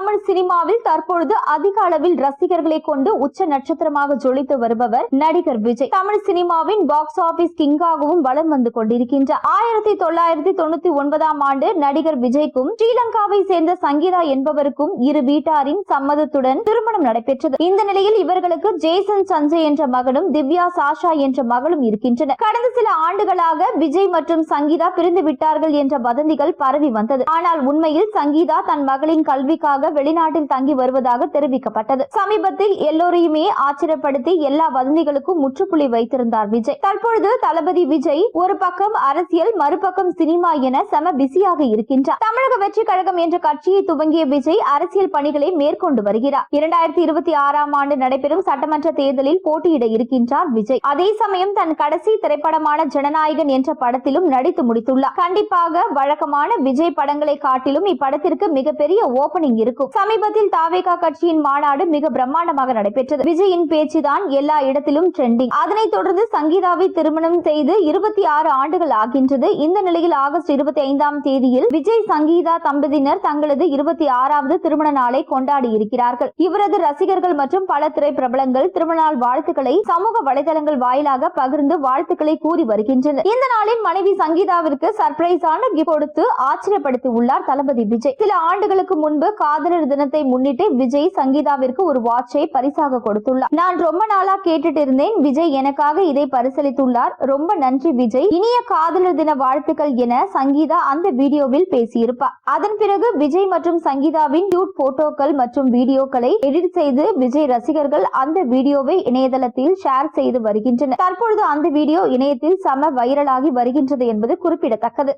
தமிழ் சினிமாவில் தற்பொழுது அதிக அளவில் ரசிகர்களை கொண்டு உச்ச நட்சத்திரமாக ஜொலித்து வருபவர் நடிகர் விஜய். தமிழ் சினிமாவின் பாக்ஸ் ஆபீஸ் கிங்காகவும் வலம் வந்து கொண்டிருக்கின்றார் ஆயிரத்தி தொள்ளாயிரத்தி தொண்ணூத்தி ஒன்பதாம் ஆண்டு நடிகர் விஜய்க்கும் ஸ்ரீலங்காவை சேர்ந்த சங்கீதா என்பவருக்கும் இரு வீட்டாரின் சம்மதத்துடன் திருமணம் நடைபெற்றது. இந்த நிலையில் இவர்களுக்கு ஜேசன் சஞ்சய் என்ற மகனும் திவ்யா சாஷா என்ற மகளும் இருக்கின்றனர் கடந்த சில ஆண்டுகளாக விஜய் மற்றும் சங்கீதா பிரிந்து விட்டார்கள் என்ற வதந்திகள் பரவி வந்தது. ஆனால் உண்மையில் சங்கீதா தன் மகளின் கல்விக்காக வெளிநாட்டில் தங்கி வருவதாக தெரிவிக்கப்பட்டது. சமீபத்தில் எல்லோரையுமே ஆச்சரியப்படுத்தி எல்லா வதந்திகளுக்கும் முற்றுப்புள்ளி வைத்திருந்தார் விஜய். தற்பொழுது தளபதி விஜய் ஒரு பக்கம் அரசியல் மறுபக்கம் சினிமா என செம பிஸியாக இருக்கின்றார். தமிழக வெற்றி கழகம் என்ற கட்சியை துவங்கிய விஜய் அரசியல் பணிகளை மேற்கொண்டு வருகிறார். இரண்டாயிரத்தி இருபத்தி ஆறாம் ஆண்டு நடைபெறும் சட்டமன்ற தேர்தலில் போட்டியிட இருக்கின்றார் விஜய். அதே சமயம் தன் கடைசி திரைப்படமான ஜனநாயகன் என்ற படத்திலும் நடித்து முடித்துள்ளார். கண்டிப்பாக வழக்கமான விஜய் படங்களை காட்டிலும் இப்படத்திற்கு மிகப்பெரிய ஓபனிங் இருக்கும். இருக்கும். சமீபத்தில் தாவேகா கட்சியின் மாநாடு மிக பிரம்மாண்டமாக நடைபெற்றது. விஜயின் பேச்சுதான் எல்லா இடத்திலும் ட்ரெண்டிங் அதனைத் தொடர்ந்து சங்கீதாவை திருமணம் செய்து இருபத்தி ஆறு ஆண்டுகள் ஆகின்றது. இந்த நிலையில் ஆகஸ்ட் இருபத்தி ஐந்தாம் தேதியில் விஜய் சங்கீதா தம்பதியினர் தங்களது இருபத்தி ஆறாவது திருமண நாளை கொண்டாடி இருக்கிறார்கள் இவரது ரசிகர்கள் மற்றும் பல திரை பிரபலங்கள் திருமண நாள் வாழ்த்துக்களை சமூக வலைதளங்கள் வாயிலாக பகிர்ந்து வாழ்த்துக்களை கூறி வருகின்றனர். இந்த நாளில் மனைவி சங்கீதாவிற்கு சர்ப்ரைஸான கிஃப்ட் கொடுத்து ஆச்சரியப்படுத்தி உள்ளார் தளபதி விஜய். சில ஆண்டுகளுக்கு முன்பு காதல் காதலர் தினத்தை முன்னிட்டு விஜய் சங்கீதாவிற்கு ஒரு வாட்சை பரிசாக கொடுத்துள்ளார். நான் ரொம்ப நாளா கேட்டுட்டு இருந்தேன். விஜய் எனக்காக இதை பரிசளித்துள்ளார். ரொம்ப நன்றி விஜய். இனிய காதலர் தின வாழ்த்துக்கள் என சங்கீதா அந்த வீடியோவில் பேசியிருப்பார். அதன் பிறகு விஜய் மற்றும் சங்கீதாவின் டியூட் போட்டோக்கள் மற்றும் வீடியோக்களை எடிட் செய்து விஜய் ரசிகர்கள் அந்த வீடியோவை இணையதளத்தில் ஷேர் செய்து வருகின்றனர். தற்பொழுது அந்த வீடியோ இணையத்தில் சம வைரலாகி வருகின்றது என்பது குறிப்பிடத்தக்கது.